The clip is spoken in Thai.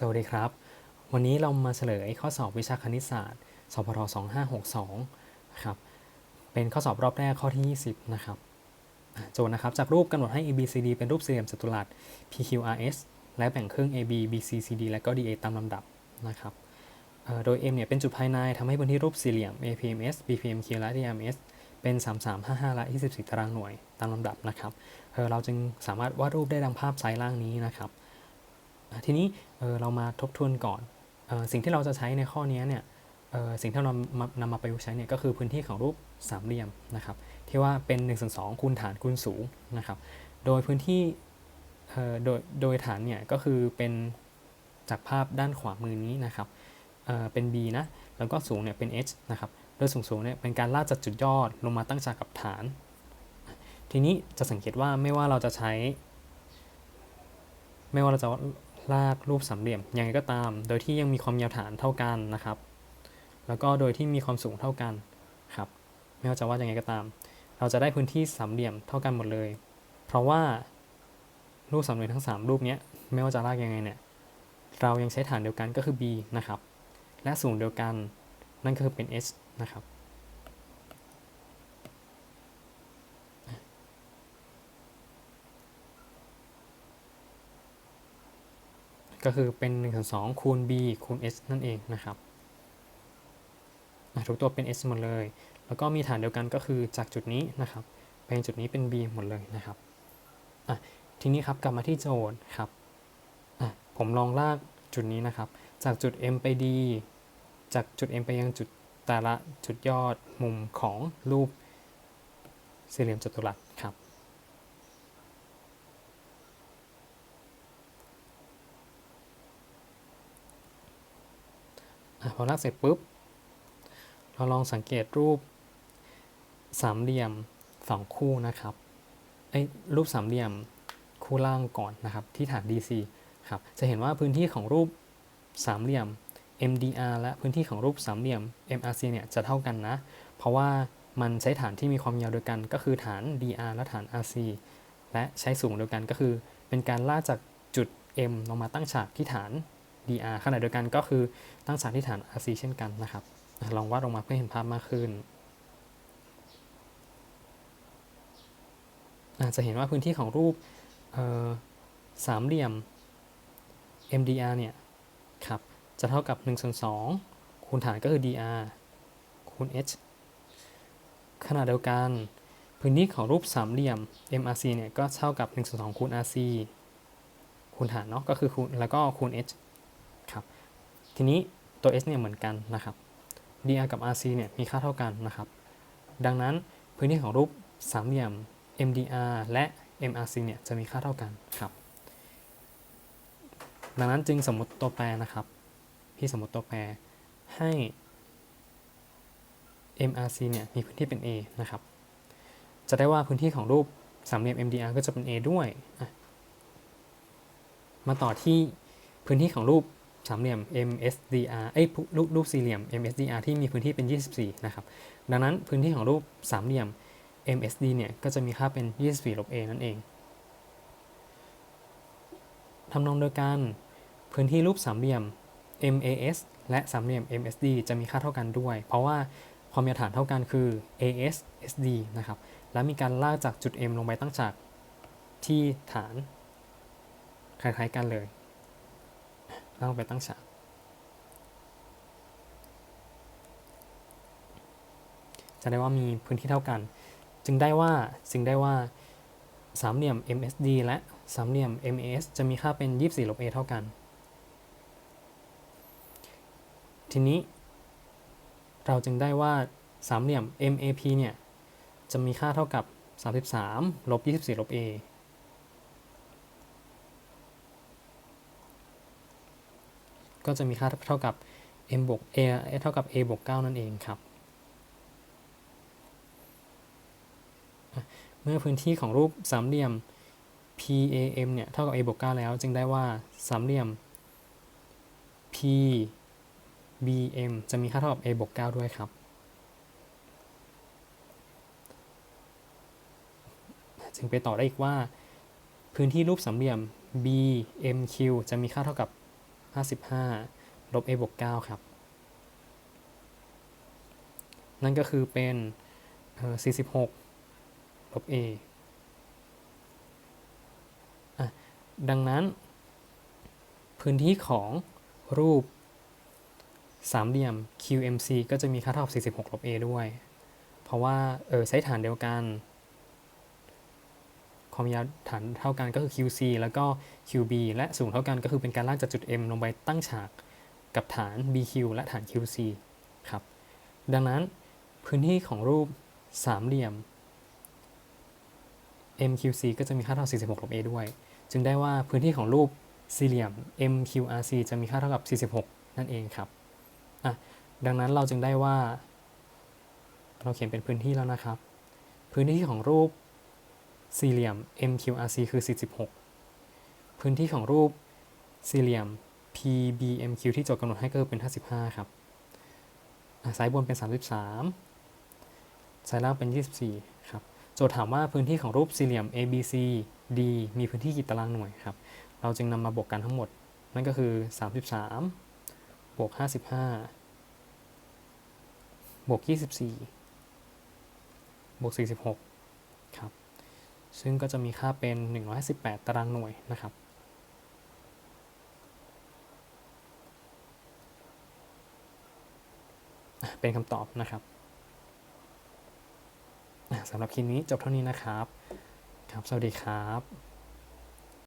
สวัสดีครับ วันนี้เรามาเฉลยข้อสอบวิชาคณิตศาสตร์ สพท2562นะครับ เป็นข้อสอบรอบแรกข้อที่ 20 นะครับ โจทย์นะครับ จากรูปกำหนดให้ ABCD เป็นรูปสี่เหลี่ยมจัตุรัส PQRS และแบ่งครึ่ง AB BC CD และก็ DA ตามลำดับนะครับ โดย M เนี่ยเป็นจุดภายในทำให้พื้นที่รูปสี่เหลี่ยม APMS BPMQ และ DMS เป็น 3355 และ 24 ตารางหน่วยตามลำดับนะครับเราจึงสามารถวาดรูปได้ดังภาพซ้ายล่างนี้นะครับ ทีนี้เเรามาทบทวนก่อนออสิ่งที่เราจะใช้ในข้อนี้เนี่ยสิ่งที่เรานำมาประยุกต์ใช้เนี่ยก็คือพื้นที่ของรูปสามเหลี่ยมนะครับที่ว่าเป็น1นส่วนสคูณฐานคูณสูงนะครับโดยพื้นที่โดยโดยฐานเนี่ยก็คือเป็นจากภาพด้านขวามือนี้นะครับเเป็น b นะแล้วก็สูงเนี่ยเป็น h นะครับโดยสูงสูงเนี่ยเป็นการลากจากจุดยอดลงมาตั้งฉากกับฐาน ทีนี้จะสังเกตว่าไม่ว่าเราจะใช้ ไม่ว่าเราจะ ลากรูปสามเหลี่ยมยังไงก็ตาม โดยที่ยังมีความยาวฐานเท่ากันนะครับ แล้วก็โดยที่มีความสูงเท่ากันครับไม่ว่าจะว่ายังไงก็ตาม เราจะได้พื้นที่สามเหลี่ยมเท่ากันหมดเลย เพราะว่ารูปสามเหลี่ยมทั้ง 3 รูปนี้ไม่ว่าจะลากยังไงเนี่ยเรายังใช้ฐานเดียวกันก็คือ b นะครับและสูงเดียวกันนั่นก็คือเป็น h นะครับ ก็คือเป็น1ส่วน2คูณ b คูณ h นั่นเองนะครับอะทุกตัวเป็น h หมดเลย แล้วก็มีฐานเดียวกันก็คือจากจุดนี้นะครับไปจุดนี้เป็น b หมดเลยนะครับอะทีนี้ครับกลับมาที่โจทย์ครับอะผมลองลากจุดนี้นะครับ จากจุด m ไป d จากจุด m ไปยังจุดแต่ละจุดยอดมุมของรูปสี่เหลี่ยมจัตุรัสครับ อะพอลากเสร็จปุ๊บ เราลองสังเกตรูปสามเหลี่ยมสองคู่นะครับไอ้รูปสามเหลี่ยมคู่ล่างก่อนนะครับ ที่ฐาน DC ครับจะเห็นว่าพื้นที่ของรูปสามเหลี่ยม MDR และพื้นที่ของรูปสามเหลี่ยม MRC เนี่ยจะเท่ากันนะ เพราะว่ามันใช้ฐานที่มีความยาวเดียวกัน ก็คือฐาน DR และฐาน RC และใช้สูงเดียวกันก็คือ เป็นการลากจากจุด M ลงมาตั้งฉากที่ฐาน DR ขณะเดียวกันก็คือตั้งฉากที่ฐาน RC เช่นกันนะครับ ลองวาดลงมาเพื่อเห็นภาพมากขึ้นอาจจะเห็นว่าพื้นที่ของรูปสามเหลี่ยม MDR เนี่ยครับจะเท่ากับ1ส่วน2คูณฐานก็คือ DR คูณ H ขณะเดียวกัน พื้นที่ของรูปสามเหลี่ยม MRC เนี่ยก็เท่ากับ1ส่วน2คูณ RC คูณฐานเนาะก็คือคูณแล้วก็คูณ H ทีนี้ตัว h เนี่ยเหมือนกันนะครับ dr กับ rc เนี่ยมีค่าเท่ากันนะครับ ดังนั้นพื้นที่ของรูปสามเหลี่ยม mdr และ mrc เนี่ยจะมีค่าเท่ากันครับ ดังนั้นจึงสมมติตัวแปรนะครับ พี่สมมติตัวแปรให้ mrc เนี่ยมีพื้นที่เป็น a นะครับ จะได้ว่าพื้นที่ของรูปสามเหลี่ยม mdr ก็จะเป็น a ด้วย มาต่อที่พื้นที่ของรูป สามเหลี่ยม MSDR เอ้ยรูปรูปสี่เหลี่ยม MSDR ที่มีพื้นที่เป็น 24 นะครับ ดังนั้นพื้นที่ของรูปสามเหลี่ยม MSD เนี่ยก็จะมีค่าเป็น 24ลบ a นั่นเองทำนองเดียวกันพื้นที่รูปสามเหลี่ยม MAS และสามเหลี่ยม MSD จะมีค่าเท่ากันด้วย เพราะว่าความยาวฐานเท่ากันคือ AS SD นะครับ และมีการลากจากจุด M ลงไปตั้งจากที่ฐานคล้ายๆกันเลย ลากลงไปตั้งฉากจะได้ว่ามีพื้นที่เท่ากัน จึงได้ว่าจึงได้ว่าสามเหลี่ยม MSD และสามเหลี่ยม MAS จะมีค่าเป็น 24ลบ a เท่ากัน ทีนี้ เราจึงได้ว่าสามเหลี่ยม MAP เนี่ย จะมีค่าเท่ากับ 33ลบ24ลบ a ก็จะมีค่าเท่ากับ m บวก a เท่ากับ a บวก9นั่นเองครับ เมื่อพื้นที่ของรูปสามเหลี่ยม PAM เนี่ยเท่ากับ a บวก9แล้ว จึงได้ว่าสามเหลี่ยม PBM จะมีค่าเท่ากับ a บวก9ด้วยครับ จึงไปต่อได้อีกว่า พื้นที่รูปสามเหลี่ยม BMQ จะมีค่าเท่ากับ 55ลบ a บวก9ครับ นั่นก็คือเป็นเอ่อ46ลบ a อะดังนั้น พื้นที่ของรูปสามเหลี่ยม QMC ก็จะมีค่าเท่ากับ46ลบ a ด้วย เพราะว่าเออใช้ฐานเดียวกัน ความยาวฐานเท่ากันก็คือ QC แล้วก็ QB และสูงเท่ากันก็คือเป็นการลากจากจุด M ลงไปตั้งฉากกับฐาน BQ และฐาน QC ครับ ดังนั้นพื้นที่ของรูปสามเหลี่ยม MQC ก็จะมีค่าเท่า 46ลบ a ด้วย จึงได้ว่าพื้นที่ของรูปสี่เหลี่ยม MQRC จะมีค่าเท่ากับ 46 นั่นเองครับอะดังนั้นเราจึงได้ว่า เราเขียนเป็นพื้นที่แล้วนะครับ พื้นที่ของรูป สี่เหลี่ยม MQRC คือ 46 พื้นที่ของรูปสี่เหลี่ยม PBMQ ที่โจทย์กำหนดให้ก็เป็น 55 ครับอะซ้ายบนเป็น 33ซ้ายล่างเป็น 24 ครับ โจทย์ถามว่าพื้นที่ของรูปสี่เหลี่ยม ABC D มีพื้นที่กี่ตารางหน่วยครับ เราจึงนำมาบวกกันทั้งหมด นั่นก็คือ 33 บวก 55 บวก 24 บวก 46 ครับ ซึ่งก็จะมีค่าเป็น 118 ตารางหน่วยนะครับ เป็นคำตอบนะครับสำหรับคลิปนี้จบเท่านี้นะครับ ครับ สวัสดีครับ